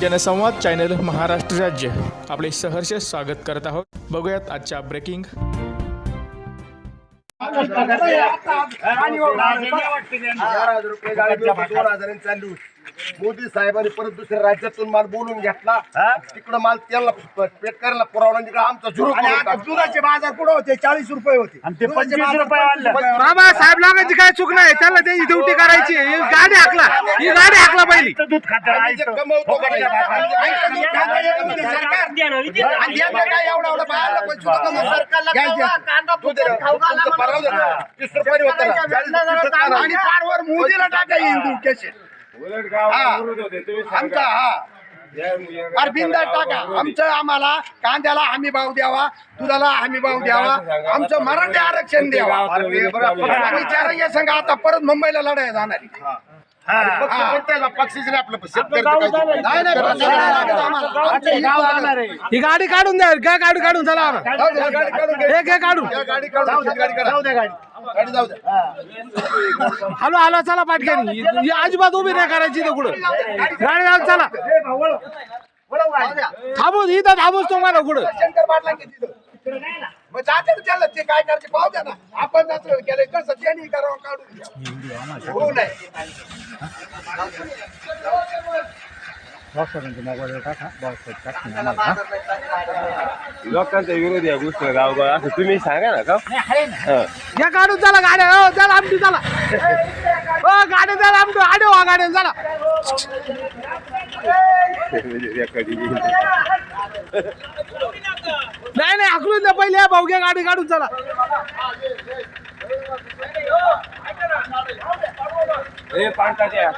जनसंवाद चॅनल महाराष्ट्र राज्य. आपले सहर्ष स्वागत करत आहोत. बघूयात आजच्या ब्रेकिंग. चार मोदी साहेबांनी परत दुसऱ्या राज्यातून माल बोलून घेतला. तिकडं माल त्याला पेट करायला पुरवला आणि तिकडं आमचा झुरू आणि आता दुधाचे बाजार कुठं होते? चाळीस रुपये होते. आणि ते दुधाचे 25 बाजार रुपये वाढले. 25 रुपये. वाढले. बाबा साहेब लोकांची काय चूक नाही. त्याला त्याची ड्युटी करायची. ही गाडी हाकला. ही गाडी हाकला पहिली. दूध खातं आम्ही जे आईचं. कमवतो का नाही, दूध खातं होते सरकार. आणि यांना काय एवढा एवढा सरकारला घ्यायचे. दूध दे रे. तुमचं परवलं ना. तीस रुपयाने होतं ना. चाळीस रुपये करा. आणि पारवर मोदीला टाका केसे आमचा हा. अरविंदा टाका. आमचं आम्हाला कांद्याला हमी भाव द्यावा दुधाला हमी भाव द्यावा आमचं मराठी आरक्षण द्यावा. आम्ही चारंगे संघ आता परत मुंबईला लढाई जाणार. आहे. पक्षीच नाही आपलं. नाही नाही आम्हाला. आमचं हित. ही गाडी काढून द्या गाडी काढून चला. जाऊ द्या. हे घे काढून. या गाडी काढून घे, गाडी. गाडी जाऊ द्या हॅलो हॅलो चला पाटक्यानी ही अजिबात उभी नाही करायची इथं कुठं. गाडी घालून चला. थांबू इथं थांबूच तुम्हाला कुठं. शंकर पाटला की तिथं. मग जाते ना त्याला ते काय पाहू द्या ना. आपण केलं कसं? त्यांनी करावं काढून होऊ नये लोकांचा विरोध या गोष्टी गावगाव असं तुम्ही सांगा ना का हं. घ्या काढून चला गाड्या हो चला आमटी चला हो गाडी चला आमटी आडे व्हा गाड्या चला म्हणजे. नाही नाही हाकलून द्या पहिले भाऊ घ्या गाडी काढून चला ए, पांढरा द्या.